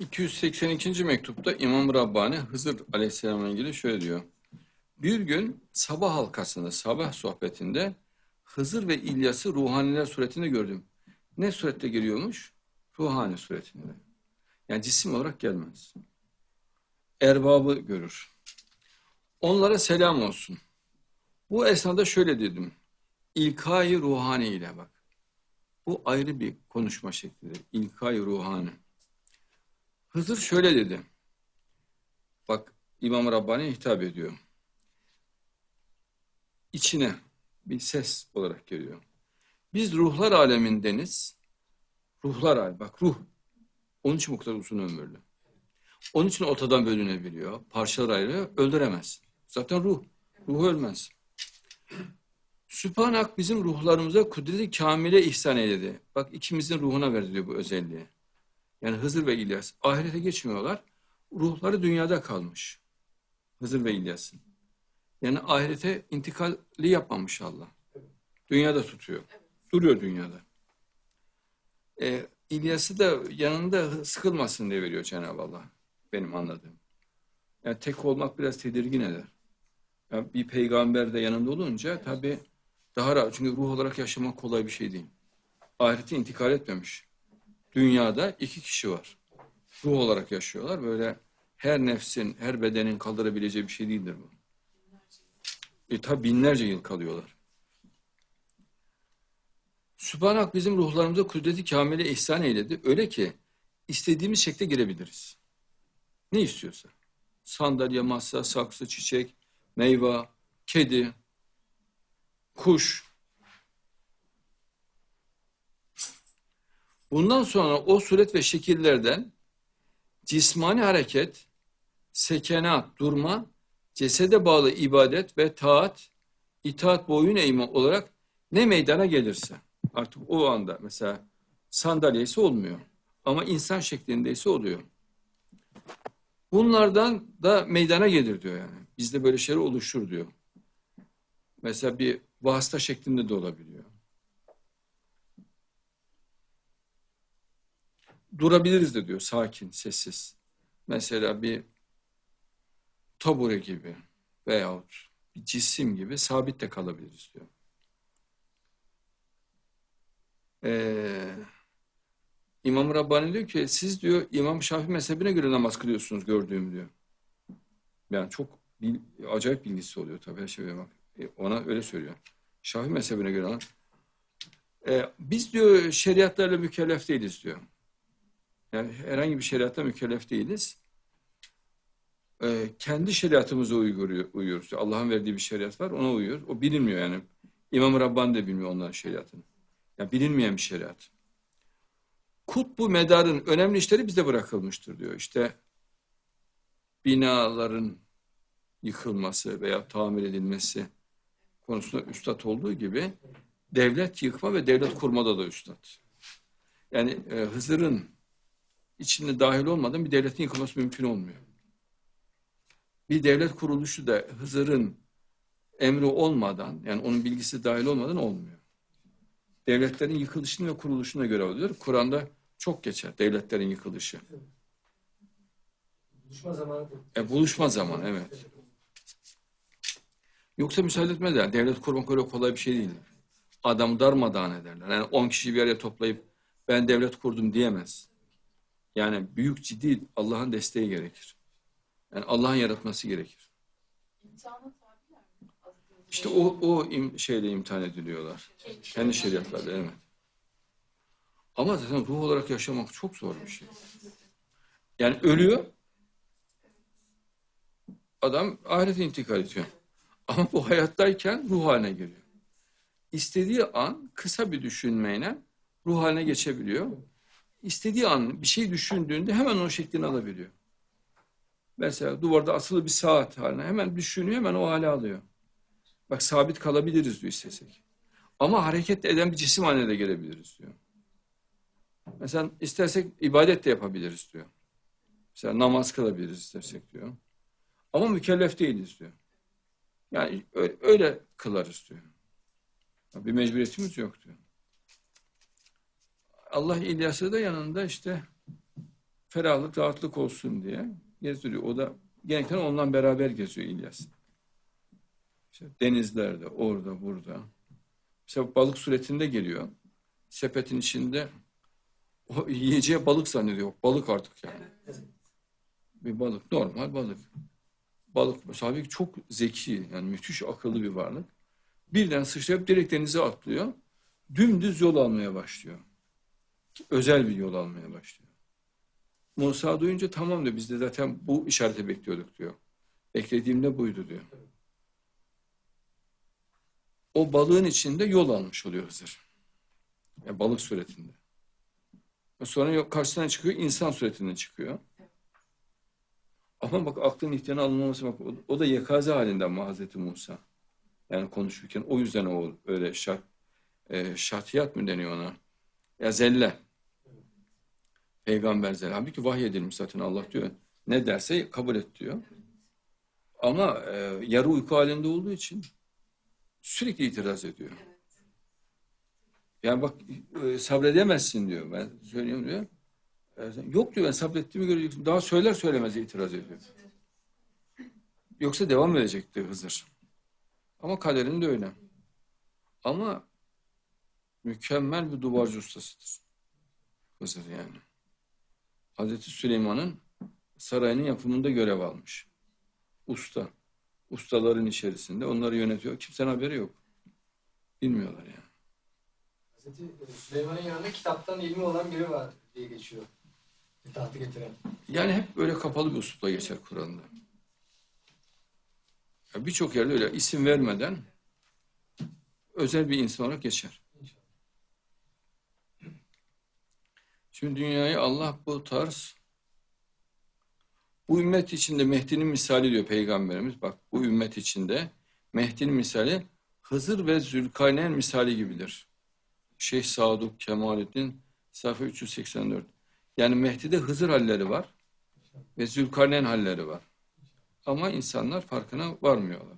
282. mektupta İmam Rabbani Hızır Aleyhisselam'la ilgili şöyle diyor. Bir gün sabah halkasında, sabah sohbetinde Hızır ve İlyas'ı ruhaniler suretinde gördüm. Ne surette geliyormuş? Ruhani suretinde. Yani cisim olarak gelmez. Erbabı görür. Onlara selam olsun. Bu esnada şöyle dedim. İlkay ruhani ile bak. Bu ayrı bir konuşma şeklidir. İlkay ruhani. Hızır şöyle dedi. Bak İmam Rabbani hitap ediyor. İçine bir ses olarak geliyor. Biz ruhlar alemindeniz. Ruhlar alemi. Bak ruh. Onun için bu kadar uzun ömürlü. Onun için ortadan bölünebiliyor. Parçalar ayrılıyor. Öldüremez. Zaten ruh. Ruh ölmez. Sübhanak bizim ruhlarımıza kudreti kamile ihsan eyledi. Bak ikimizin ruhuna verdi diyor bu özelliği. Yani Hızır ve İlyas ahirete geçmiyorlar. Ruhları dünyada kalmış. Hızır ve İlyas'ın. Yani ahirete intikali yapmamış Allah. Dünyada tutuyor. Duruyor dünyada. Ee, İlyas'ı da yanında sıkılmasın diye veriyor Cenab-ı Allah. Benim anladığım. Yani tek olmak biraz tedirgin eder. Yani bir peygamber de yanında olunca tabii daha rahat. Çünkü ruh olarak yaşamak kolay bir şey değil. Ahirete intikal etmemiş. Dünyada iki kişi var. Ruh olarak yaşıyorlar. Böyle her nefsin, her bedenin kaldırabileceği bir şey değildir bu. E tabi binlerce yıl kalıyorlar. Sübhanak bizim ruhlarımıza kudreti kamile ihsan eyledi. Öyle ki istediğimiz şekle girebiliriz. Ne istiyorsa. Sandalye, masa, saksı, çiçek, meyve, kedi, kuş. Bundan sonra o suret ve şekillerden cismani hareket, sekenat, durma, cesede bağlı ibadet ve taat, itaat boyun eğme olarak ne meydana gelirse artık o anda mesela sandalyesi olmuyor ama insan şeklindeyse oluyor. Bunlardan da meydana gelir diyor yani. Bizde böyle şeyler oluşur diyor. Mesela bir vasıta şeklinde de olabiliyor. Durabiliriz de diyor sakin, sessiz. Mesela bir tabure gibi veyahut bir cisim gibi sabit de kalabiliriz diyor. Ee, İmam Rabbani diyor ki siz diyor İmam Şafii mezhebine göre namaz kılıyorsunuz gördüğüm diyor. Yani çok bil, acayip bilgisi oluyor tabii her şeye. E, ona öyle söylüyor. Şafii mezhebine göre e, biz diyor şeriatlarla mükellef değiliz diyor. Yani herhangi bir şeriatla mükellef değiliz. E, kendi şeriatımıza uyuyor, uyuyoruz. Allah'ın verdiği bir şeriat var ona uyuyoruz. O bilinmiyor yani. İmam Rabbani de bilmiyor onların şeriatını. Yani bilinmeyen bir şeriat. Kutbu medarın önemli işleri bize bırakılmıştır diyor. İşte binaların yıkılması veya tamir edilmesi konusunda üstad olduğu gibi devlet yıkma ve devlet kurmada da üstad. Yani e, Hızır'ın içinde dahil olmadan bir devletin yıkılması mümkün olmuyor. Bir devlet kuruluşu da Hızır'ın emri olmadan yani onun bilgisi dahil olmadan olmuyor. Devletlerin yıkılışını ve kuruluşuna göre oluyor. Kur'an'da çok geçer devletlerin yıkılışı. Buluşma zamanı. E, buluşma zamanı evet. Yoksa müsaade etmezler. Devlet kurmak öyle kolay bir şey değil. Adamı darmadağın ederler. Yani 10 kişi bir araya toplayıp ben devlet kurdum diyemez. Yani büyük ciddi Allah'ın desteği gerekir. Yani Allah'ın yaratması gerekir. İşte o, o im, şeyle imtihan ediliyorlar. Kendi şeriatlarla evet. Ama zaten ruh olarak yaşamak çok zor bir şey. Yani ölüyor. Adam ahirete intikal ediyor. Ama bu hayattayken ruh haline geliyor. İstediği an kısa bir düşünmeyle ruh haline geçebiliyor. İstediği an bir şey düşündüğünde hemen o şeklini alabiliyor. Mesela duvarda asılı bir saat haline hemen düşünüyor hemen o hale alıyor. Bak sabit kalabiliriz diyor istesek. Ama hareket eden bir cisim haline de gelebiliriz diyor. Mesela istersek ibadet de yapabiliriz diyor. Mesela namaz kılabiliriz istersek diyor. Ama mükellef değiliz diyor. Yani öyle kılarız diyor. Bir mecburiyetimiz yok diyor. Allah İlyas'ı da yanında işte ferahlık, rahatlık olsun diye gezdiriyor. O da genellikle onunla beraber geziyor İlyas. İşte denizlerde, orada, burada. Mesela balık suretinde geliyor. Sepetin içinde o yiyeceği balık zannediyor. Balık artık yani. Bir balık, normal balık. Balık halbuki çok zeki, yani müthiş akıllı bir varlık. Birden sıçrayıp direkt denize atlıyor. Dümdüz yol almaya başlıyor. Özel bir yol almaya başlıyor. Musa duyunca tamam diyor. Biz de zaten bu işareti bekliyorduk diyor. Beklediğim de buydu diyor. O balığın içinde yol almış oluyor Hızır. Yani balık suretinde. Sonra yok karşısına çıkıyor, insan suretinde çıkıyor. Ama bak aklın ihtiyarına alınmaması bak o, o da yekaze halinde ama Hazreti Musa. Yani konuşurken o yüzden o öyle şart, e, şartiyat mı deniyor ona? Ya zelle. Peygamber zelle. Halbuki vahyedilmiş zaten Allah diyor. Ne derse kabul et diyor. Ama e, yarı uyku halinde olduğu için sürekli itiraz ediyor. Yani bak e, sabredemezsin diyor. Ben söylüyorum diyor. E, Yok diyor ben sabrettiğimi göreceksin. Daha söyler söylemez itiraz ediyor. Yoksa devam edecekti Hızır. Ama kaderinde öyle. Ama mükemmel bir duvarcı ustasıdır. Hızır yani. Hazreti Süleyman'ın sarayının yapımında görev almış. Usta. Ustaların içerisinde. Onları yönetiyor. Kimsenin haberi yok. Bilmiyorlar yani. Hazreti Süleyman'ın yanında kitaptan ilmi olan biri var diye geçiyor. Tahtı getiren. Yani hep böyle kapalı bir uslupla geçer Kur'an'da. Birçok yerde öyle isim vermeden özel bir insan olarak geçer. Şimdi dünyayı Allah bu tarz bu ümmet içinde Mehdi'nin misali diyor Peygamberimiz. Bak bu ümmet içinde Mehdi'nin misali Hızır ve Zülkarneyn misali gibidir. Şeyh Saduk Kemalettin sayfa 384. Yani Mehdi'de Hızır halleri var ve Zülkarneyn halleri var. Ama insanlar farkına varmıyorlar.